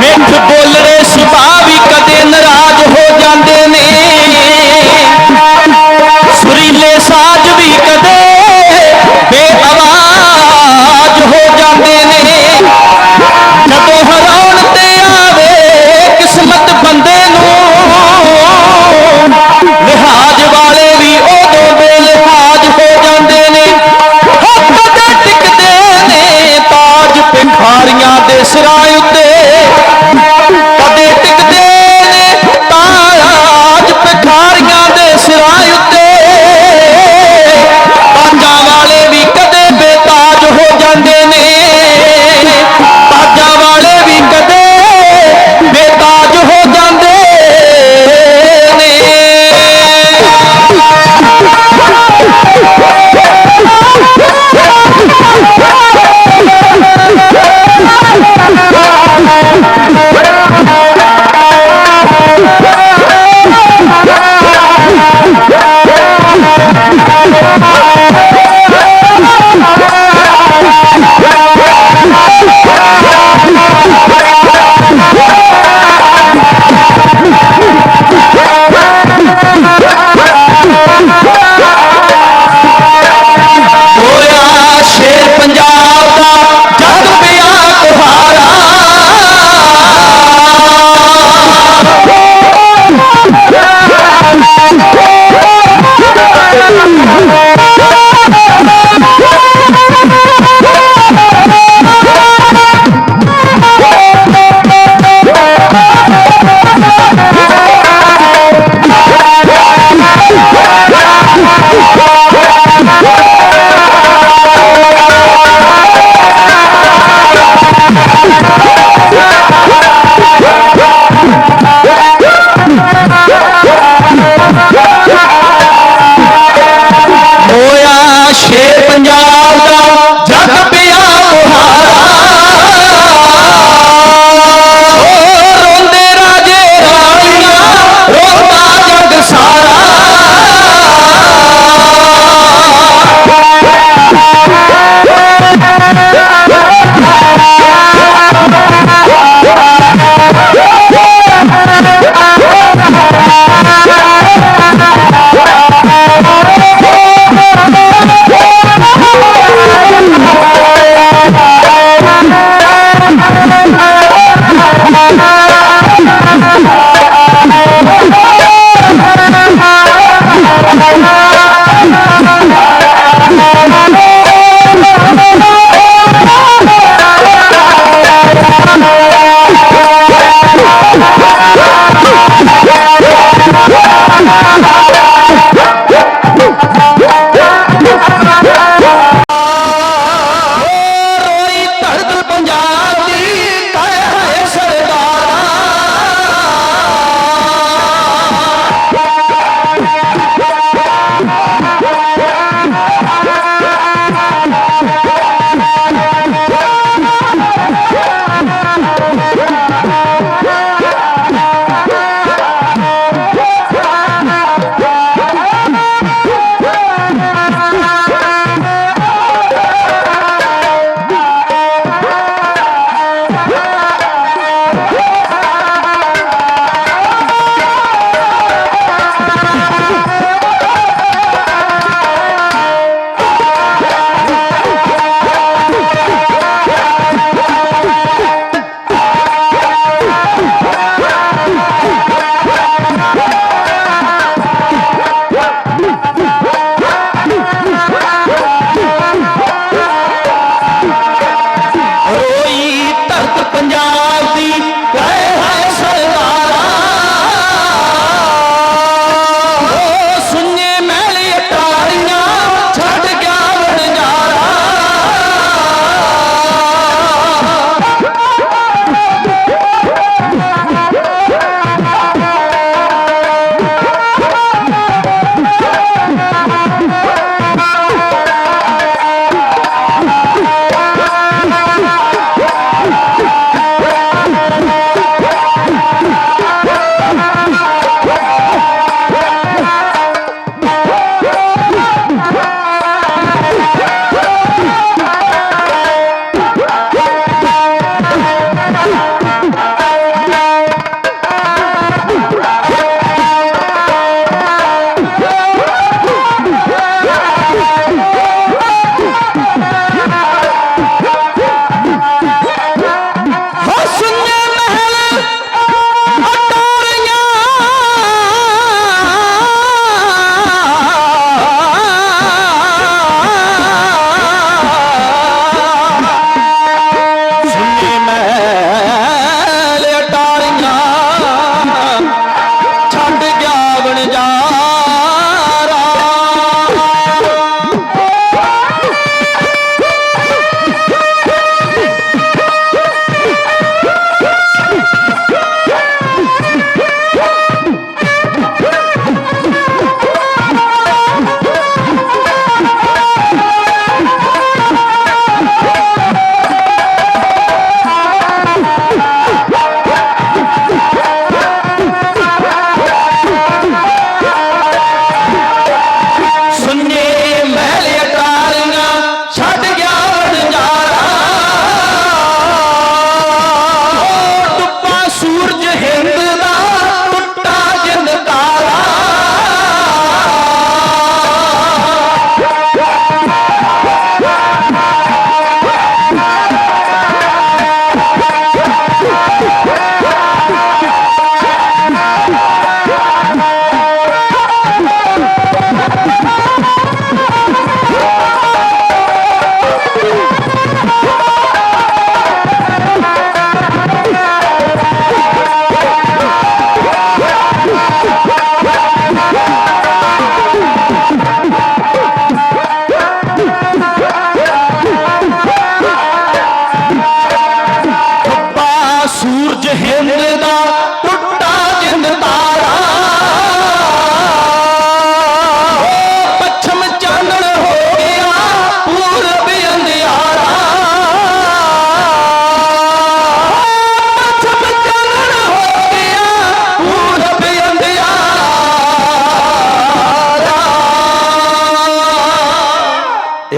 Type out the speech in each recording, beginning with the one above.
நேற்று போல ਸੁਭਾਅ ਵੀ ਨਾਰਾਜ਼ ਹੋ ਜਾਂਦੇ ਸ਼ੇਰ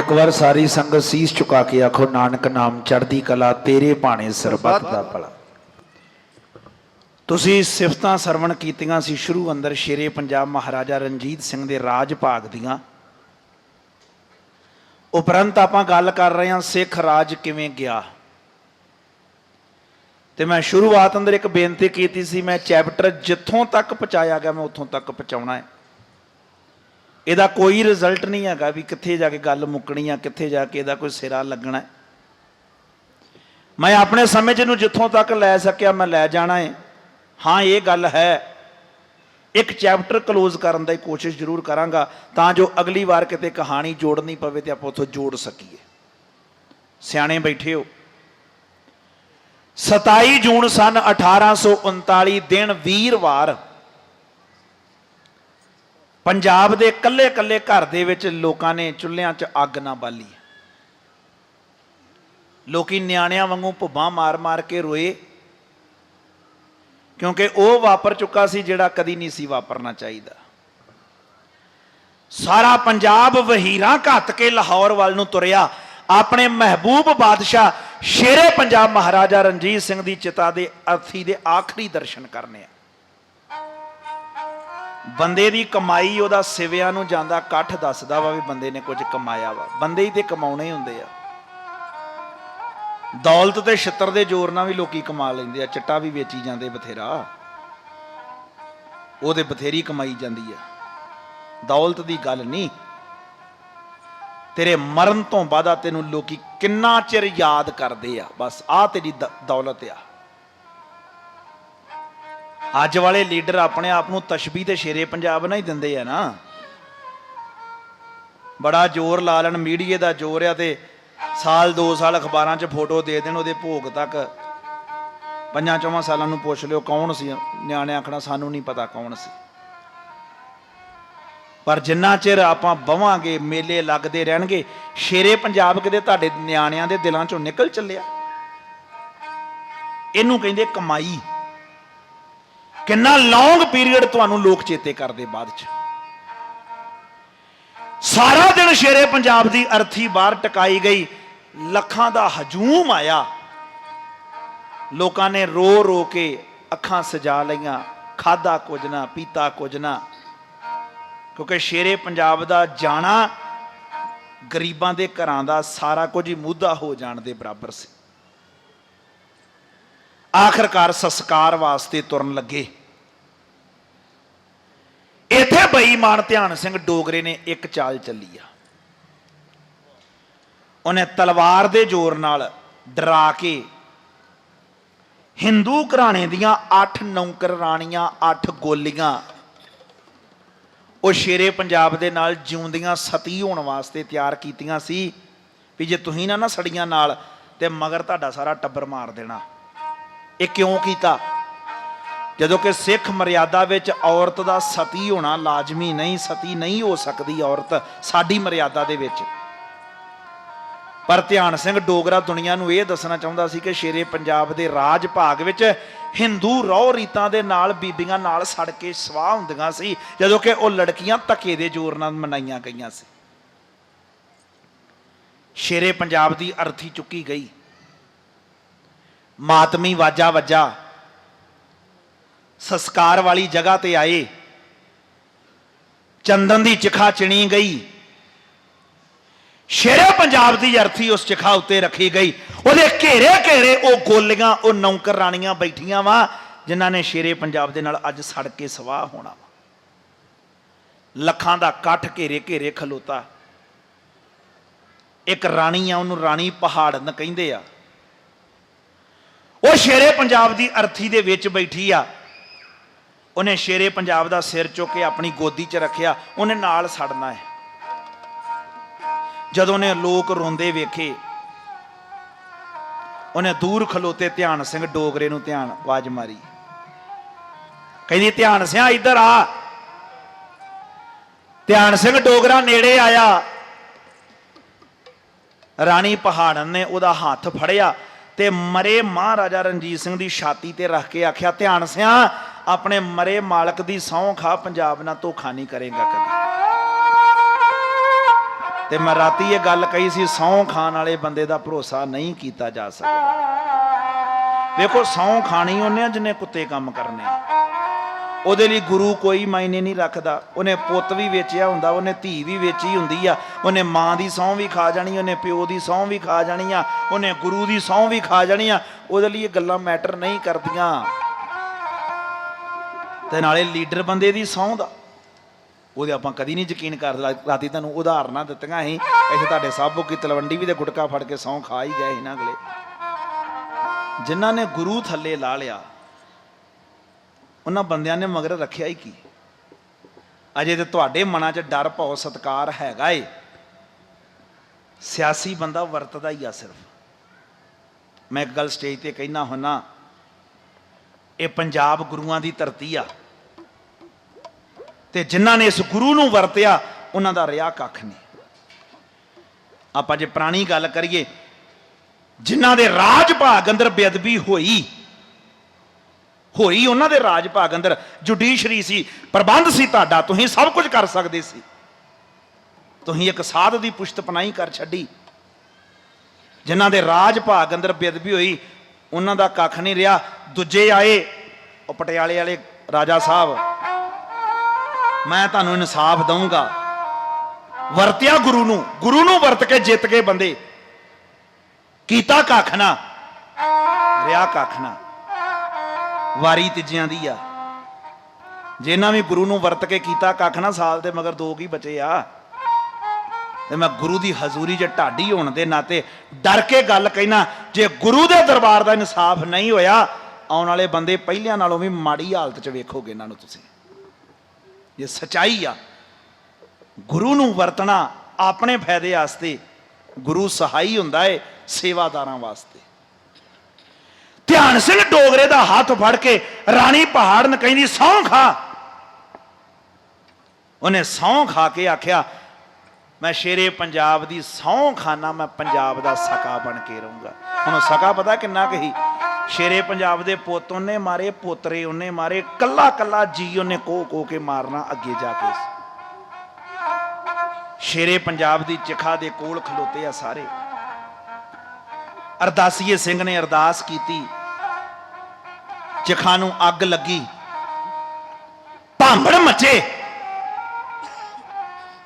ਇੱਕ ਵਾਰ ਸਾਰੀ ਸੰਗਤ ਸੀਸ ਝੁਕਾ ਕੇ ਆਖੋ ਨਾਨਕ ਨਾਮ ਚੜ੍ਹਦੀ ਕਲਾ ਤੇਰੇ ਬਾਣੇ ਸਰਬੱਤ ਦਾ ਭਲਾ। ਤੁਸੀਂ ਸਿਫਤਾਂ ਸਰਵਣ ਕੀਤੀਆਂ ਸੀ ਸ਼ੁਰੂ ਅੰਦਰ ਸ਼ੇਰੇ ਪੰਜਾਬ ਮਹਾਰਾਜਾ ਰਣਜੀਤ ਸਿੰਘ ਦੇ ਰਾਜ ਭਾਗ ਦੀਆਂ। ਉਪਰੰਤ ਆਪਾਂ ਗੱਲ ਕਰ ਰਹੇ ਹਾਂ ਸਿੱਖ ਰਾਜ ਕਿਵੇਂ ਗਿਆ? ਤੇ ਮੈਂ ਸ਼ੁਰੂਆਤ ਅੰਦਰ ਇੱਕ ਬੇਨਤੀ ਕੀਤੀ ਸੀ ਮੈਂ ਚੈਪਟਰ ਜਿੱਥੋਂ ਤੱਕ ਪਹੁੰਚਾਇਆ ਗਿਆ ਮੈਂ ਉੱਥੋਂ ਤੱਕ ਪਹੁੰਚਾਉਣਾ ਹੈ। ਇਹਦਾ ਕੋਈ ਰਿਜ਼ਲਟ ਨਹੀਂ ਹੈਗਾ ਵੀ ਕਿੱਥੇ ਜਾ ਕੇ ਗੱਲ ਮੁੱਕਣੀ ਆ, ਕਿੱਥੇ ਜਾ ਕੇ ਇਹਦਾ ਕੋਈ ਸਿਰਾ ਲੱਗਣਾ ਮੈਂ ਆਪਣੇ ਸਮੇਂ 'ਚ ਇਹਨੂੰ ਜਿੱਥੋਂ ਤੱਕ ਲੈ ਸਕਿਆ, ਮੈਂ ਲੈ ਜਾਣਾ ਹੈ ਹਾਂ, ਇਹ ਗੱਲ ਹੈ। ਇੱਕ ਚੈਪਟਰ ਕਲੋਜ਼ ਕਰਨ ਦੀ ਕੋਸ਼ਿਸ਼ ਜ਼ਰੂਰ ਕਰਾਂਗਾ, ਤਾਂ ਜੋ ਅਗਲੀ ਵਾਰ ਕਿਤੇ ਕਹਾਣੀ ਜੋੜਨੀ ਪਵੇ ਤੇ ਆਪਾਂ ਉੱਥੋਂ ਜੋੜ ਸਕੀਏ। ਸਿਆਣੇ ਬੈਠੇ ਹੋ। 27 ਜੂਨ ਸਨ 1839 ਦਿਨ ਵੀਰਵਾਰ ਪੰਜਾਬ ਦੇ ਕੱਲੇ-ਕੱਲੇ ਘਰ ਦੇ ਵਿੱਚ ਲੋਕਾਂ ਨੇ ਚੁੱਲ੍ਹਿਆਂ 'ਚ ਅੱਗ ਨਾ ਬਾਲੀ। ਲੋਕੀ ਨਿਆਣਿਆਂ ਵਾਂਗੂ ਭੁੱਬਾਂ ਮਾਰ-ਮਾਰ ਕੇ ਰੋਏ, ਕਿਉਂਕਿ ਉਹ ਵਾਪਰ ਚੁੱਕਾ ਸੀ ਜਿਹੜਾ ਕਦੀ ਨਹੀਂ ਸੀ ਵਾਪਰਨਾ ਚਾਹੀਦਾ। ਸਾਰਾ ਪੰਜਾਬ ਵਹੀਰਾਂ ਘੱਤ ਕੇ ਲਾਹੌਰ ਵੱਲ ਨੂੰ ਤੁਰਿਆ। ਆਪਣੇ ਮਹਿਬੂਬ ਬਾਦਸ਼ਾਹ ਸ਼ੇਰੇ ਪੰਜਾਬ ਮਹਾਰਾਜਾ ਰਣਜੀਤ ਸਿੰਘ ਦੀ ਚਿਤਾ ਦੇ ਅਰਥੀ ਦੇ ਆਖਰੀ ਦਰਸ਼ਨ ਕਰਨੇ ਆ। ਬੰਦੇ ਦੀ ਕਮਾਈ ਉਹਦਾ ਸਿਵਿਆਂ ਨੂੰ ਜਾਂਦਾ, ਇਕੱਠ ਦੱਸਦਾ ਵਾ ਵੀ ਬੰਦੇ ਨੇ ਕੁਝ ਕਮਾਇਆ ਵਾ। ਬੰਦੇ ਹੀ ਤੇ ਕਮਾਉਣੇ ਹੁੰਦੇ ਆ। ਦੌਲਤ ਤੇ ਛਿੱਤਰ ਦੇ ਜ਼ੋਰ ਨਾਲ ਵੀ ਲੋਕੀ ਕਮਾ ਲੈਂਦੇ ਆ, ਚਿੱਟਾ ਵੀ ਵੇਚੀ ਜਾਂਦੇ ਬਥੇਰਾ। ਉਹਦੇ ਬਥੇਰੀ ਕਮਾਈ ਜਾਂਦੀ ਆ। ਦੌਲਤ ਦੀ ਗੱਲ ਨਹੀਂ। ਤੇਰੇ ਮਰਨ ਤੋਂ ਬਾਅਦ ਤੈਨੂੰ ਲੋਕੀ ਕਿੰਨਾ ਚਿਰ ਯਾਦ ਕਰਦੇ ਆ। ਬਸ ਆ ਤੇਰੀ ਦੌਲਤ ਆ। ਅੱਜ ਵਾਲੇ ਲੀਡਰ ਆਪਣੇ ਆਪ ਨੂੰ ਤਸ਼ਬੀਹ ਤੇ ਸ਼ੇਰੇ ਪੰਜਾਬ ਨਾਲ ਹੀ ਦਿੰਦੇ ਆ ਨਾ। ਬੜਾ ਜ਼ੋਰ ਲਾ ਲੈਣ, ਮੀਡੀਏ ਦਾ ਜ਼ੋਰ ਆ ਤੇ ਸਾਲ 2 ਸਾਲ ਅਖਬਾਰਾਂ 'ਚ ਫੋਟੋ ਦੇ ਦੇਣ, ਉਹਦੇ ਭੋਗ ਤੱਕ। ਪੰਜਾਂ, ਚੌਵਾਂ ਸਾਲਾਂ ਨੂੰ ਪੁੱਛ ਲਿਓ ਕੌਣ ਸੀ? ਨਿਆਣੇ ਆਖਣਾ, ਸਾਨੂੰ ਨਹੀਂ ਪਤਾ ਕੌਣ ਸੀ। ਪਰ ਜਿੰਨਾ ਚਿਰ ਆਪਾਂ ਬਵਾਂਗੇ, ਮੇਲੇ ਲੱਗਦੇ ਰਹਿਣਗੇ, ਸ਼ੇਰੇ ਪੰਜਾਬ ਕਿਤੇ ਤੁਹਾਡੇ ਨਿਆਣਿਆਂ ਦੇ ਦਿਲਾਂ 'ਚੋਂ ਨਿਕਲ ਚੱਲਿਆ। ਇਹਨੂੰ ਕਹਿੰਦੇ ਕਮਾਈ। ਕਿੰਨਾ ਲੌਂਗ ਪੀਰੀਅਡ ਤੁਹਾਨੂੰ ਲੋਕ ਚੇਤੇ ਕਰਦੇ ਬਾਅਦ 'ਚ। ਸਾਰਾ ਦਿਨ ਸ਼ੇਰੇ ਪੰਜਾਬ ਦੀ ਅਰਥੀ ਬਾਹਰ ਟਕਾਈ ਗਈ। ਲੱਖਾਂ ਦਾ ਹਜੂਮ ਆਇਆ। ਲੋਕਾਂ ਨੇ ਰੋ ਰੋ ਕੇ ਅੱਖਾਂ ਸਜਾ ਲਈਆਂ। ਖਾਦਾ ਕੁਝ ਨਾ, ਪੀਤਾ ਕੁਝ ਨਾ। ਕਿਉਂਕਿ ਸ਼ੇਰੇ ਪੰਜਾਬ ਦਾ ਜਾਣਾ ਗਰੀਬਾਂ ਦੇ ਘਰਾਂ ਦਾ ਸਾਰਾ ਕੁਝ ਹੀ ਮੁੱਦਾ ਹੋ ਜਾਣ ਦੇ ਬਰਾਬਰ ਸੀ। ਆਖਰਕਾਰ ਸੰਸਕਾਰ ਵਾਸਤੇ ਤੁਰਨ ਲੱਗੇ। ਇੱਥੇ ਬੇਈਮਾਨ ਧਿਆਨ ਸਿੰਘ ਡੋਗਰੇ ਨੇ ਇੱਕ ਚਾਲ ਚੱਲੀ ਆ। ਉਹਨੇ ਤਲਵਾਰ ਦੇ ਜ਼ੋਰ ਨਾਲ ਡਰਾ ਕੇ ਹਿੰਦੂ ਘਰਾਣੇ ਦੀਆਂ 8 ਨੌਕਰ ਰਾਣੀਆਂ 8 ਗੋਲੀਆਂ, ਉਹ ਸ਼ੇਰੇ ਪੰਜਾਬ ਦੇ ਨਾਲ ਜਿਉਂਦੀਆਂ ਸਤੀ ਹੋਣ ਵਾਸਤੇ ਤਿਆਰ ਕੀਤੀਆਂ ਸੀ ਵੀ ਜੇ ਤੁਸੀਂ ਨਾ ਨਾ ਸੜੀਆਂ ਨਾਲ ਤੇ ਮਗਰ ਤੁਹਾਡਾ ਸਾਰਾ ਟੱਬਰ ਮਾਰ ਦੇਣਾ। ਇਹ ਕਿਉਂ ਕੀਤਾ? ਜਦੋਂ ਕਿ ਸਿੱਖ ਮਰਿਆਦਾ ਵਿੱਚ ਔਰਤ ਦਾ ਸਤੀ ਹੋਣਾ ਲਾਜ਼ਮੀ ਨਹੀਂ, ਸਤੀ ਨਹੀਂ ਹੋ ਸਕਦੀ ਔਰਤ ਸਾਡੀ ਮਰਿਆਦਾ ਦੇ ਵਿੱਚ। ਪਰ ਧਿਆਨ ਸਿੰਘ ਡੋਗਰਾ ਦੁਨੀਆ ਨੂੰ ਇਹ ਦੱਸਣਾ ਚਾਹੁੰਦਾ ਸੀ ਕਿ ਸ਼ੇਰੇ ਪੰਜਾਬ ਦੇ ਰਾਜ ਭਾਗ ਵਿੱਚ ਹਿੰਦੂ ਰੌ ਰੀਤਾਂ ਦੇ ਨਾਲ ਬੀਬੀਆਂ ਨਾਲ ਸੜ ਕੇ ਸਵਾਹ ਹੁੰਦੀਆਂ ਸੀ, ਜਦੋਂ ਕਿ ਉਹ ਲੜਕੀਆਂ ਧੱਕੇ ਦੇ ਜ਼ੋਰ ਨਾਲ ਮਨਾਈਆਂ ਗਈਆਂ ਸੀ। ਸ਼ੇਰੇ ਪੰਜਾਬ ਦੀ ਅਰਥੀ ਚੁੱਕੀ ਗਈ। ਮਾਤਮੀ ਵਾਜਾ ਵੱਜਾ। ਸੰਸਕਾਰ ਵਾਲੀ ਜਗ੍ਹਾ ਤੇ ਆਏ। ਚੰਦਨ ਦੀ ਚਿਖਾ ਚਿਣੀ ਗਈ। ਸ਼ੇਰੇ ਪੰਜਾਬ ਦੀ ਅਰਥੀ ਉਸ ਚਿਖਾ ਉੱਤੇ ਰੱਖੀ ਗਈ। ਉਹਦੇ ਘੇਰੇ ਘੇਰੇ ਉਹ ਗੋਲੀਆਂ, ਉਹ ਨੌਕਰ ਰਾਣੀਆਂ ਬੈਠੀਆਂ ਵਾ, ਜਿਨ੍ਹਾਂ ਨੇ ਸ਼ੇਰੇ ਪੰਜਾਬ ਦੇ ਨਾਲ ਅੱਜ ਸੜ ਕੇ ਸਵਾਹ ਹੋਣਾ ਵਾ। ਲੱਖਾਂ ਦਾ ਇਕੱਠ ਘੇਰੇ ਘੇਰੇ ਖਲੋਤਾ। ਇੱਕ ਰਾਣੀ ਆ, ਉਹਨੂੰ ਰਾਣੀ ਪਹਾੜਨ ਕਹਿੰਦੇ ਆ। ਉਹ ਸ਼ੇਰੇ ਪੰਜਾਬ ਦੀ ਅਰਥੀ ਦੇ ਵਿੱਚ ਬੈਠੀ ਆ। ਉਹਨੇ ਸ਼ੇਰੇ ਪੰਜਾਬ ਦਾ ਸਿਰ ਚੁੱਕ ਕੇ ਆਪਣੀ ਗੋਦੀ 'ਚ ਰੱਖਿਆ। ਉਹਨੇ ਨਾਲ ਸੜਨਾ ਹੈ। ਜਦੋਂ ਨੇ ਲੋਕ ਰੋਂਦੇ ਵੇਖੇ, ਉਹਨੇ ਦੂਰ ਖਲੋਤੇ ਧਿਆਨ ਸਿੰਘ ਡੋਗਰੇ ਨੂੰ ਧਿਆਨ ਆਵਾਜ਼ ਮਾਰੀ। ਕਹਿੰਦੀ, ਧਿਆਨ ਸਿਆ, ਇੱਧਰ ਆ। ਧਿਆਨ ਸਿੰਘ ਡੋਗਰਾ ਨੇੜੇ ਆਇਆ। ਰਾਣੀ ਪਹਾੜਨ ਨੇ ਉਹਦਾ ਹੱਥ ਫੜਿਆ। ਤੇ ਮਰੇ ਮਹਾਰਾਜਾ ਰਣਜੀਤ ਸਿੰਘ ਦੀ ਛਾਤੀ ਤੇ ਰੱਖ ਕੇ ਆਖਿਆ, ਧਿਆਨ ਸਿਆ, ਆਪਣੇ ਮਰੇ ਮਾਲਕ ਦੀ ਸਹੁੰ ਖਾ, ਪੰਜਾਬ ਨਾਲ ਧੋਖਾ ਨਹੀਂ ਕਰੇਗਾ ਕਦੇ। ਤੇ ਮੈਂ ਰਾਤੀ ਇਹ ਗੱਲ ਕਹੀ ਸੀ, ਸਹੁੰ ਖਾਣ ਵਾਲੇ ਬੰਦੇ ਦਾ ਭਰੋਸਾ ਨਹੀਂ ਕੀਤਾ ਜਾ ਸਕਦਾ। ਵੇਖੋ, ਸਹੁੰ ਖਾਣੀ ਉਹਨੇ ਆ, ਜਿਹਨੇ ਕੁੱਤੇ ਕੰਮ ਕਰਨੇ ਉਹਦੇ ਲਈ ਗੁਰੂ ਕੋਈ ਮਾਇਨੇ ਨਹੀਂ ਰੱਖਦਾ। ਉਹਨੇ ਪੁੱਤ ਵੀ ਵੇਚਿਆ ਹੁੰਦਾ, ਉਹਨੇ ਧੀ ਵੀ ਵੇਚੀ ਹੁੰਦੀ ਆ। ਉਹਨੇ ਮਾਂ ਦੀ ਸਹੁੰ ਵੀ ਖਾ ਜਾਣੀ, ਉਹਨੇ ਪਿਓ ਦੀ ਸਹੁੰ ਵੀ ਖਾ ਜਾਣੀ ਆ, ਉਹਨੇ ਗੁਰੂ ਦੀ ਸਹੁੰ ਵੀ ਖਾ ਜਾਣੀ ਆ। ਉਹਦੇ ਲਈ ਇਹ ਗੱਲਾਂ ਮੈਟਰ ਨਹੀਂ ਕਰਦੀਆਂ। ਤੇ ਨਾਲੇ ਲੀਡਰ ਬੰਦੇ ਦੀ ਸਹੁੰ ਦਾ, ਉਹਦੇ ਆਪਾਂ ਕਦੀ ਨਹੀਂ ਯਕੀਨ ਕਰਦੇ ਰਾਤੀ ਤੁਹਾਨੂੰ ਉਦਾਹਰਨਾਂ ਦਿੱਤੀਆਂ ਸੀ ਇੱਥੇ ਤੁਹਾਡੇ ਸਾਬੋ ਕੀ ਤਲਵੰਡੀ ਵੀ ਤੇ ਗੁਟਕਾ ਫੜ ਕੇ ਸਹੁੰ ਖਾ ਹੀ ਗਏ ਇਹਨਾਂ ਨਾ ਅਗਲੇ। ਜਿਨ੍ਹਾਂ ਨੇ ਗੁਰੂ ਥੱਲੇ ਲਾ ਲਿਆ ਉਹਨਾਂ ਬੰਦਿਆਂ ਨੇ ਮਗਰ ਰੱਖਿਆ ਹੀ ਕੀ? ਅਜੇ ਤੇ ਤੁਹਾਡੇ ਮਨਾਂ 'ਚ ਡਰ, ਭਉ, ਸਤਕਾਰ ਹੈਗਾ ਏ। ਸਿਆਸੀ ਬੰਦਾ ਵਰਤਦਾ ਹੀ ਆ ਸਿਰਫ। ਮੈਂ ਇੱਕ ਗੱਲ ਸਟੇਜ ਤੇ ਕਹਿਣਾ ਹੁੰਨਾ, ਇਹ ਪੰਜਾਬ ਗੁਰੂਆਂ ਦੀ ਧਰਤੀ ਆ। ਤੇ ਜਿਨ੍ਹਾਂ ਨੇ ਇਸ ਗੁਰੂ ਨੂੰ ਵਰਤਿਆ, ਉਹਨਾਂ ਦਾ ਰਿਆ ਕੱਖ ਨਹੀਂ। ਆਪਾਂ ਜੇ ਪੁਰਾਣੀ ਗੱਲ ਕਰੀਏ, ਜਿਨ੍ਹਾਂ ਦੇ ਰਾਜ ਭਾਗ ਅੰਦਰ ਬੇਅਦਬੀ ਹੋਈ ਹੋਈ ਉਹਨਾਂ ਦੇ ਰਾਜ ਭਾਗ ਅੰਦਰ, ਜੁਡੀਸ਼ਰੀ ਸੀ, ਪ੍ਰਬੰਧ ਸੀ ਤੁਹਾਡਾ, ਤੁਸੀਂ ਸਭ ਕੁਝ ਕਰ ਸਕਦੇ ਸੀ। ਤੁਸੀਂ ਇੱਕ ਸਾਧ ਦੀ ਪੁਸ਼ਤ ਪਨਾਈ ਕਰ ਛੱਡੀ। ਜਿਨ੍ਹਾਂ ਦੇ ਰਾਜ ਭਾਗ ਅੰਦਰ ਬੇਅਦਬੀ ਹੋਈ, ਉਹਨਾਂ ਦਾ ਕੱਖ ਨਹੀਂ ਰਿਹਾ। ਦੂਜੇ ਆਏ, ਉਹ ਪਟਿਆਲੇ ਵਾਲੇ ਰਾਜਾ ਸਾਹਿਬ, ਮੈਂ ਤੁਹਾਨੂੰ ਇਨਸਾਫ ਦਊਂਗਾ। ਵਰਤਿਆ ਗੁਰੂ ਨੂੰ ਗੁਰੂ ਨੂੰ ਵਰਤ ਕੇ ਜਿੱਤ ਗਏ ਬੰਦੇ। ਕੀਤਾ ਕੱਖ ਨਾ ਰਿਆ ਕੱਖ ਨਾ। ਵਾਰੀ ਤੀਜਿਆਂ ਦੀ ਆ। ਜਿਨ੍ਹਾਂ ਵੀ ਗੁਰੂ ਨੂੰ ਵਰਤ ਕੇ ਕੀਤਾ ਕੱਖ ਨਾ ਸਾਲ ਦੇ, ਮਗਰ ਦੋ ਕੀ ਬਚੇ ਆ? ਤੇ ਮੈਂ ਗੁਰੂ ਦੀ ਹਜ਼ੂਰੀ 'ਚ ਢਾਡੀ ਹੋਣ ਦੇ ਨਾਤੇ ਡਰ ਕੇ ਗੱਲ ਕਹਿਣਾ, ਜੇ ਗੁਰੂ ਦੇ ਦਰਬਾਰ ਦਾ ਇਨਸਾਫ ਨਹੀਂ ਹੋਇਆ, ਆਉਣ ਵਾਲੇ ਬੰਦੇ ਪਹਿਲਿਆਂ ਨਾਲੋਂ ਵੀ ਮਾੜੀ ਹਾਲਤ 'ਚ ਵੇਖੋਗੇ ਇਹਨਾਂ ਨੂੰ ਤੁਸੀਂ। ਇਹ ਸਚਾਈ ਆ। ਗੁਰੂ ਨੂੰ ਵਰਤਣਾ ਆਪਣੇ ਫਾਇਦੇ ਵਾਸਤੇ ਗੁਰੂ ਸਹਾਈ ਹੁੰਦਾ ਏ ਸੇਵਾਦਾਰਾਂ ਵਾਸਤੇ। ਧਿਆਨ ਸਿੰਘ ਡੋਗਰੇ ਦਾ ਹੱਥ ਫੜ ਕੇ ਰਾਣੀ ਪਹਾੜਨ ਕਹਿੰਦੀ ਸਹੁੰ ਖਾ। ਉਹਨੇ ਸਹੁੰ ਖਾ ਕੇ ਆਖਿਆ, ਮੈਂ ਸ਼ੇਰੇ ਪੰਜਾਬ ਦੀ ਸਹੁੰ ਖਾਨਾ, ਮੈਂ ਪੰਜਾਬ ਦਾ ਸਕਾ ਬਣ ਕੇ ਰਹੂੰਗਾ। ਹੁਣ ਸਕਾ ਪਤਾ ਕਿੰਨਾ ਕਹੀ ਸ਼ੇਰੇ ਪੰਜਾਬ ਦੇ ਪੁੱਤ ਉਹਨੇ ਮਾਰੇ, ਪੋਤਰੇ ਉਹਨੇ ਮਾਰੇ, ਕੱਲਾ ਕੱਲਾ ਜੀ ਉਹਨੇ ਕੋ ਕੋ ਕੇ ਮਾਰਨਾ ਅੱਗੇ ਜਾ ਕੇ। ਸ਼ੇਰੇ ਪੰਜਾਬ ਦੀ ਚਿਖਾ ਦੇ ਕੋਲ ਖਲੋਤੇ ਆ ਸਾਰੇ। ਅਰਦਾਸੀਏ ਸਿੰਘ ਨੇ ਅਰਦਾਸ ਕੀਤੀ। ਚਿਖਾ ਨੂੰ ਅੱਗ ਲੱਗੀ। ਭਾਂਬੜ ਮਚੇ।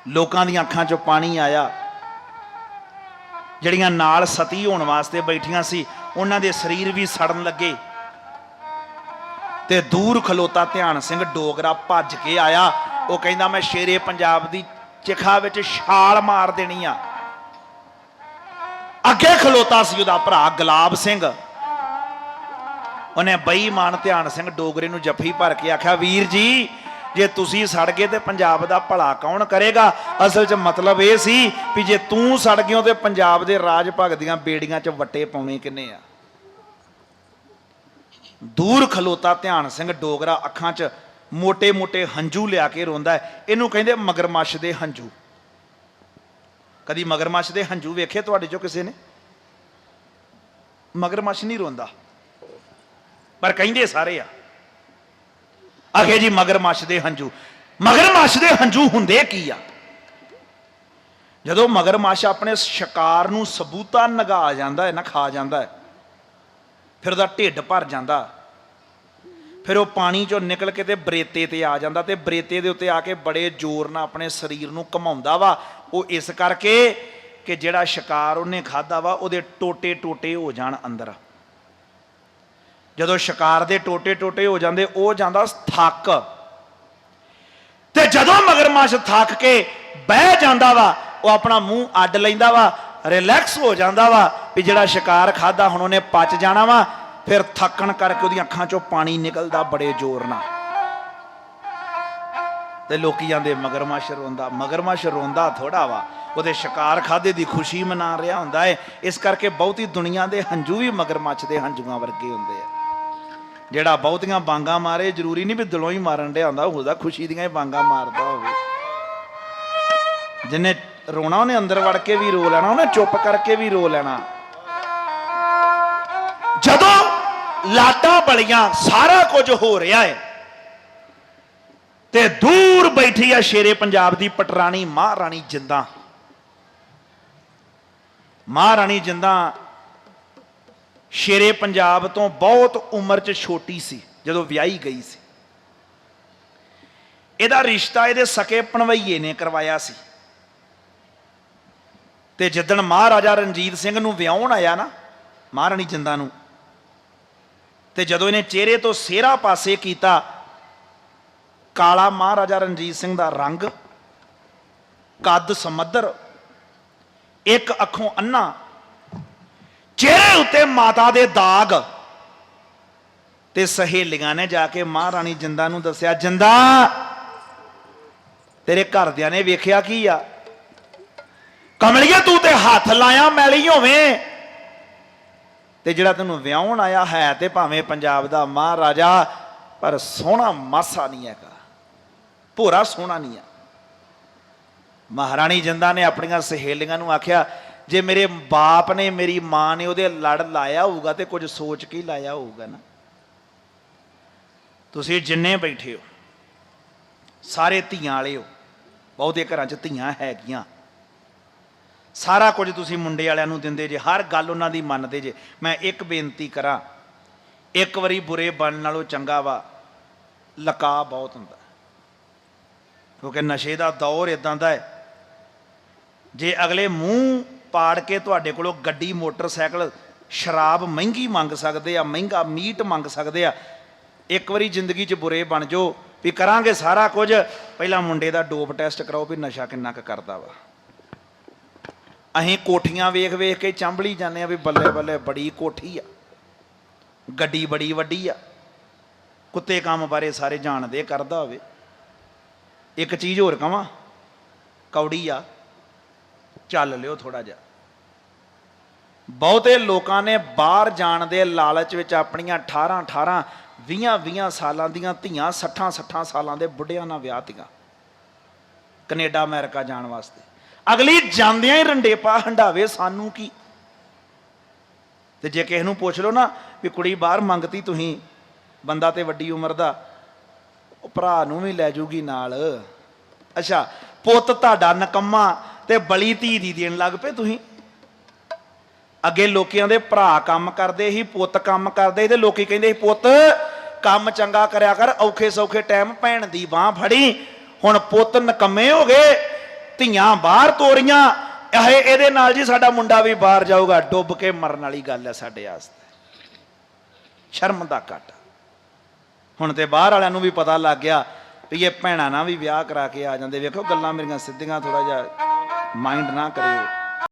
ਲੋਕਾਂ ਦੀਆਂ ਅੱਖਾਂ 'ਚੋਂ ਪਾਣੀ ਆਇਆ। ਜਿਹੜੀਆਂ ਨਾਲ ਸਤੀ ਹੋਣ ਵਾਸਤੇ ਬੈਠੀਆਂ ਸੀ, ਉਹਨਾਂ ਦੇ ਸਰੀਰ ਵੀ ਸੜਨ ਲੱਗੇ। ਤੇ ਦੂਰ ਖਲੋਤਾ ਧਿਆਨ ਸਿੰਘ ਡੋਗਰਾ ਭੱਜ ਕੇ ਆਇਆ। ਉਹ ਕਹਿੰਦਾ, ਮੈਂ ਸ਼ੇਰੇ ਪੰਜਾਬ ਦੀ ਚਿਖਾ ਵਿੱਚ ਛਾਲ ਮਾਰ ਦੇਣੀ ਆ। ਅੱਗੇ ਖਲੋਤਾ ਸੀ ਉਹਦਾ ਭਰਾ ਗੁਲਾਬ ਸਿੰਘ। ਉਹਨੇ ਬੇਈਮਾਨ ਧਿਆਨ ਸਿੰਘ ਡੋਗਰੇ ਨੂੰ ਜੱਫੀ ਭਰ ਕੇ ਆਖਿਆ, ਵੀਰ ਜੀ, ਜੇ ਤੁਸੀਂ ਸੜ ਗਏ ਤੇ ਪੰਜਾਬ ਦਾ ਭਲਾ ਕੌਣ ਕਰੇਗਾ? ਅਸਲ 'ਚ ਮਤਲਬ ਇਹ ਸੀ ਵੀ ਜੇ ਤੂੰ ਸੜ ਗਿਓ ਤੇ ਪੰਜਾਬ ਦੇ ਰਾਜ ਭਗ ਦੀਆਂ ਬੇੜੀਆਂ 'ਚ ਵੱਟੇ ਪਾਉਣੇ ਕਿੰਨੇ ਆ? ਦੂਰ ਖਲੋਤਾ ਧਿਆਨ ਸਿੰਘ ਡੋਗਰਾ ਅੱਖਾਂ 'ਚ ਮੋٹے ਮੋٹے ਹੰਝੂ ਲਿਆ ਕੇ ਰੋਂਦਾ ਇਹਨੂੰ ਕਹਿੰਦੇ ਮਗਰਮੱਛ ਦੇ ਹੰਝੂ। ਕਦੀ ਮਗਰਮੱਛ ਦੇ ਹੰਝੂ ਵੇਖੇ ਤੁਹਾਡੇ ਚੋਂ ਕਿਸੇ ਨੇ? ਮਗਰਮੱਛ ਨਹੀਂ ਰੋਂਦਾ। ਪਰ ਕਹਿੰਦੇ ਸਾਰੇ ਆ, ਅਗੇ ਜੀ ਮਗਰਮੱਛ ਦੇ ਹੰਝੂ। ਮਗਰਮੱਛ ਦੇ ਹੰਝੂ ਹੁੰਦੇ ਕੀ ਆ? ਜਦੋਂ ਮਗਰਮੱਛ ਆਪਣੇ ਸ਼ਿਕਾਰ ਨੂੰ ਸਬੂਤਾ ਨਗਾ ਜਾਂਦਾ ਹੈ, ਨਾ ਖਾ ਜਾਂਦਾ ਹੈ, ਫਿਰ ਉਹਦਾ ਢਿੱਡ ਭਰ ਜਾਂਦਾ। ਫਿਰ ਉਹ ਪਾਣੀ ਚੋਂ ਨਿਕਲ ਕੇ ਤੇ ਬਰੇਤੇ ਤੇ ਆ ਜਾਂਦਾ ਤੇ ਬਰੇਤੇ ਦੇ ਉੱਤੇ ਆ ਕੇ ਬੜੇ ਜ਼ੋਰ ਨਾਲ ਆਪਣੇ ਸਰੀਰ ਨੂੰ ਘਮਾਉਂਦਾ ਵਾ। ਉਹ ਇਸ ਕਰਕੇ ਕਿ ਜਿਹੜਾ ਸ਼ਿਕਾਰ ਉਹਨੇ ਖਾਦਾ ਵਾ, ਉਹਦੇ ਟੋਟੇ ਟੋਟੇ ਹੋ ਜਾਣ ਅੰਦਰ। ਜਦੋਂ ਸ਼ਿਕਾਰ ਦੇ ਟੋਟੇ ਟੋਟੇ ਹੋ ਜਾਂਦੇ, ਉਹ ਜਾਂਦਾ ਥੱਕ। ਤੇ ਜਦੋਂ ਮਗਰਮੱਛ ਥੱਕ ਕੇ ਬਹਿ ਜਾਂਦਾ ਵਾ, ਉਹ ਆਪਣਾ ਮੂੰਹ ਅੱਡ ਲੈਂਦਾ ਵਾ, ਰਿਲੈਕਸ ਹੋ ਜਾਂਦਾ ਵਾ ਵੀ ਜਿਹੜਾ ਸ਼ਿਕਾਰ ਖਾਦਾ ਹੁਣ ਉਹਨੇ ਪਚ ਜਾਣਾ ਵਾ, ਫਿਰ ਥੱਕਣ ਕਰਕੇ ਉਹਦੀਆਂ ਅੱਖਾਂ ਚੋਂ ਪਾਣੀ ਨਿਕਲਦਾ ਬੜੇ ਜ਼ੋਰ ਨਾਲ। ਤੇ ਲੋਕੀ ਜਾਂਦੇ, ਮਗਰਮੱਛ ਰੋਂਦਾ ਮਗਰਮੱਛ ਰੋਂਦਾ ਥੋੜਾ ਵਾ। ਉਹਦੇ ਸ਼ਿਕਾਰ ਖਾਦੇ ਦੀ ਖੁਸ਼ੀ ਮਨਾ ਰਿਹਾ ਹੁੰਦਾ ਹੈ ਇਸ ਕਰਕੇ ਬਹੁਤੀ ਦੁਨੀਆ ਦੇ ਹੰਝੂ ਵੀ ਮਗਰਮੱਛ ਦੇ ਹੰਝੂਆਂ ਵਰਗੇ ਹੁੰਦੇ ਆ। ਜਿਹੜਾ ਬਹੁਤੀਆਂ ਬਾਂਗਾ ਮਾਰੇ, ਜ਼ਰੂਰੀ ਨਹੀਂ ਵੀ ਦਿਲੋਂ ਹੀ ਮਾਰਨ ਡਿਆ ਹੁੰਦਾ, ਉਹਦਾ ਖੁਸ਼ੀ ਦੀਆਂ ਹੀ ਬਾਂਗਾ ਮਾਰਦਾ ਹੋਵੇ। ਜਿਨੇ ਰੋਣਾ, ਉਹਨੇ ਅੰਦਰ ਵੜ ਕੇ ਵੀ ਰੋ ਲੈਣਾ, ਉਹਨੇ ਚੁੱਪ ਕਰਕੇ ਵੀ ਰੋ ਲੈਣਾ। ਜਦੋਂ ਲਾਟਾਂ ਬਲੀਆਂ, ਸਾਰਾ ਕੁਝ ਹੋ ਰਿਹਾ ਹੈ ਤੇ ਦੂਰ ਬੈਠੀ ਆ ਸ਼ੇਰੇ ਪੰਜਾਬ ਦੀ ਪਟਰਾਣੀ ਮਹਾਰਾਣੀ ਜਿੰਦਾਂ। ਮਹਾਰਾਣੀ ਜਿੰਦਾਂ ਸ਼ੇਰੇ ਪੰਜਾਬ ਤੋਂ ਬਹੁਤ ਉਮਰ 'ਚ ਛੋਟੀ ਸੀ, ਜਦੋਂ ਵਿਆਹੀ ਗਈ ਸੀ। ਇਹਦਾ ਰਿਸ਼ਤਾ ਇਹਦੇ ਸਕੇ ਪਣਵਈਏ ਨੇ ਕਰਵਾਇਆ ਸੀ। ਤੇ ਜਿੱਦਣ ਮਹਾਰਾਜਾ ਰਣਜੀਤ ਸਿੰਘ ਨੂੰ ਵਿਆਹਣ ਆਇਆ ਨਾ, ਮਹਾਰਾਣੀ ਜਿੰਦਾਂ ਨੂੰ, ਤੇ ਜਦੋਂ ਇਹਨੇ ਚਿਹਰੇ ਤੋਂ ਸਿਹਰਾ ਪਾਸੇ ਕੀਤਾ ਕਾਲਾ ਮਹਾਰਾਜਾ ਰਣਜੀਤ ਸਿੰਘ ਦਾ ਰੰਗ, ਕੱਦ ਸਮੱਦਰ, ਇੱਕ ਅੱਖੋਂ ਅੰਨਾ, ਚਿਹਰੇ ਉੱਤੇ ਮਾਤਾ ਦੇ ਦਾਗ ਤੇ ਸਹੇਲੀਆਂ ਨੇ ਜਾ ਕੇ ਮਹਾਰਾਣੀ ਜਿੰਦਾ ਨੂੰ ਦੱਸਿਆ, ਜਿੰਦਾ, ਤੇਰੇ ਘਰਦਿਆਂ ਨੇ ਵੇਖਿਆ ਕੀ ਆ? ਕਮਲੀਏ, ਤੂੰ ਤੇ ਹੱਥ ਲਾਇਆ ਮੈਲੀ ਹੋਵੇਂ। ਤੇ ਜਿਹੜਾ ਤੈਨੂੰ ਵਿਆਹਣ ਆਇਆ ਹੈ ਤੇ ਭਾਵੇਂ ਪੰਜਾਬ ਦਾ ਮਹਾਰਾਜਾ, ਪਰ ਸੋਹਣਾ ਮਾਸਾ ਨਹੀਂ ਹੈਗਾ। ਭੋਰਾ ਸੋਹਣਾ ਨਹੀਂ ਆ। ਮਹਾਰਾਣੀ ਜਿੰਦਾ ਨੇ ਆਪਣੀਆਂ ਸਹੇਲੀਆਂ ਨੂੰ ਆਖਿਆ, ਜੇ ਮੇਰੇ ਬਾਪ ਨੇ ਮੇਰੀ ਮਾਂ ਨੇ ਉਹਦੇ ਲੜ ਲਾਇਆ ਹੋਊਗਾ ਤੇ ਕੁਝ ਸੋਚ ਕੇ ਲਾਇਆ ਹੋਊਗਾ ਨਾ। ਤੁਸੀਂ ਜਿੰਨੇ ਬੈਠੇ ਹੋ, ਸਾਰੇ ਧੀਆਂ ਵਾਲੇ ਹੋ, ਬਹੁਤੇ ਘਰਾਂ 'ਚ ਧੀਆਂ ਹੈਗੀਆਂ। ਸਾਰਾ ਕੁਝ ਤੁਸੀਂ ਮੁੰਡੇ ਵਾਲਿਆਂ ਨੂੰ ਦਿੰਦੇ ਜੇ, ਹਰ ਗੱਲ ਉਹਨਾਂ ਦੀ ਮੰਨਦੇ ਜੇ। ਮੈਂ ਇੱਕ ਬੇਨਤੀ ਕਰਾਂ, ਇੱਕ ਵਾਰੀ ਬੁਰੇ ਬਣਨ ਨਾਲੋਂ ਚੰਗਾ ਵਾ, ਲਕਾ ਬਹੁਤ ਹੁੰਦਾ। ਕਿਉਂਕਿ ਨਸ਼ੇ ਦਾ ਦੌਰ ਇਦਾਂ ਦਾ ਹੈ। ਜੇ ਅਗਲੇ ਮੂੰਹ ਪਾੜ ਕੇ ਤੁਹਾਡੇ ਕੋਲੋਂ ਗੱਡੀ, ਮੋਟਰਸਾਈਕਲ, ਸ਼ਰਾਬ ਮਹਿੰਗੀ ਮੰਗ ਸਕਦੇ ਆ, ਮਹਿੰਗਾ ਮੀਟ ਮੰਗ ਸਕਦੇ ਆ, ਇੱਕ ਵਾਰੀ ਜ਼ਿੰਦਗੀ 'ਚ ਬੁਰੇ ਬਣ ਜਾਓ ਵੀ ਕਰਾਂਗੇ ਸਾਰਾ ਕੁਝ, ਪਹਿਲਾਂ ਮੁੰਡੇ ਦਾ ਡੋਪ ਟੈਸਟ ਕਰਾਓ ਵੀ ਨਸ਼ਾ ਕਿੰਨਾ ਕੁ ਕਰਦਾ ਵਾ। ਅਸੀਂ ਕੋਠੀਆਂ ਵੇਖ ਵੇਖ ਕੇ ਚੰਬਲੀ ਜਾਂਦੇ ਆ ਵੀ ਬੱਲੇ ਬੱਲੇ ਬੜੀ ਕੋਠੀ ਆ, ਗੱਡੀ ਬੜੀ ਵੱਡੀ ਆ, ਕੁੱਤੇ ਕੰਮ ਬਾਰੇ ਸਾਰੇ ਜਾਣਦੇ ਕਰਦਾ ਹੋਵੇ। ਇੱਕ ਚੀਜ਼ ਹੋਰ ਕਵਾਂ? ਕੌੜੀ ਆ। ਚੱਲ ਲਿਓ ਥੋੜਾ ਜਿਹਾ। ਬਹੁਤੇ ਲੋਕਾਂ ਨੇ ਬਾਹਰ ਜਾਣ ਦੇ ਲਾਲਚ ਵਿੱਚ ਆਪਣੀਆਂ 18 18 20 20 ਸਾਲਾਂ ਦੀਆਂ ਧੀਆਂ 60 60 ਸਾਲਾਂ ਦੇ ਬੁੱਢਿਆਂ ਨਾਲ ਵਿਆਹ ਤੀਆਂ। ਕੈਨੇਡਾ, ਅਮਰੀਕਾ ਜਾਣ ਵਾਸਤੇ। ਅਗਲੀ ਜਾਂਦਿਆਂ ਹੀ ਰੰਡੇਪਾ ਹੰਡਾਵੇ, ਸਾਨੂੰ ਕੀ? ਤੇ ਜੇ ਕਿਸੇ ਨੂੰ ਪੁੱਛ ਲਓ ਨਾ ਵੀ ਕੁੜੀ ਬਾਹਰ ਮੰਗਤੀ ਤੁਸੀਂ, ਬੰਦਾ ਤੇ ਵੱਡੀ ਉਮਰ ਦਾ ਉਹ ਭਰਾ ਨੂੰ ਵੀ ਲੈ ਜੂਗੀ ਨਾਲ। ਅੱਛਾ, ਪੁੱਤ ਤੁਹਾਡਾ ਨਕੰਮਾ ਤੇ ਬਲੀ ਧੀ ਦੀ ਦੇਣ ਲੱਗ ਪਏ ਤੁਸੀਂ। ਅੱਗੇ ਲੋਕਾਂ ਦੇ ਭਰਾ ਕੰਮ ਕਰਦੇ ਸੀ, ਪੁੱਤ ਕੰਮ ਕਰਦੇ ਸੀ ਤੇ ਲੋਕੀ ਕਹਿੰਦੇ ਸੀ, ਪੁੱਤ, ਕੰਮ ਚੰਗਾ ਕਰਿਆ ਕਰ, ਔਖੇ ਸੌਖੇ ਟਾਈਮ ਭੈਣ ਦੀ ਬਾਹ ਫੜੀ। ਹੁਣ ਪੁੱਤ ਨਕੰਮੇ ਹੋ ਗਏ, ਧੀਆਂ ਬਾਹਰ ਤੋਰੀਆਂ। ਇਹ ਇਹਦੇ ਨਾਲ ਜੀ ਸਾਡਾ ਮੁੰਡਾ ਵੀ ਬਾਹਰ ਜਾਊਗਾ, ਡੁੱਬ ਕੇ ਮਰਨ ਵਾਲੀ ਗੱਲ ਹੈ ਸਾਡੇ ਵਾਸਤੇ। ਸ਼ਰਮ ਦਾ ਘਾਟਾ। ਹੁਣ ਤੇ ਬਾਹਰ ਵਾਲਿਆਂ ਨੂੰ ਵੀ ਪਤਾ ਲੱਗ ਗਿਆ ਵੀ ਇਹ ਭੈਣਾਂ ਨਾਲ ਵੀ ਵਿਆਹ ਕਰਾ ਕੇ ਆ ਜਾਂਦੇ। ਵੇਖੋ ਗੱਲਾਂ ਮੇਰੀਆਂ ਸਿੱਧੀਆਂ ਥੋੜਾ ਜਿਹਾ ਮਾਈਂਡ ਨਾ ਕਰਿਓ।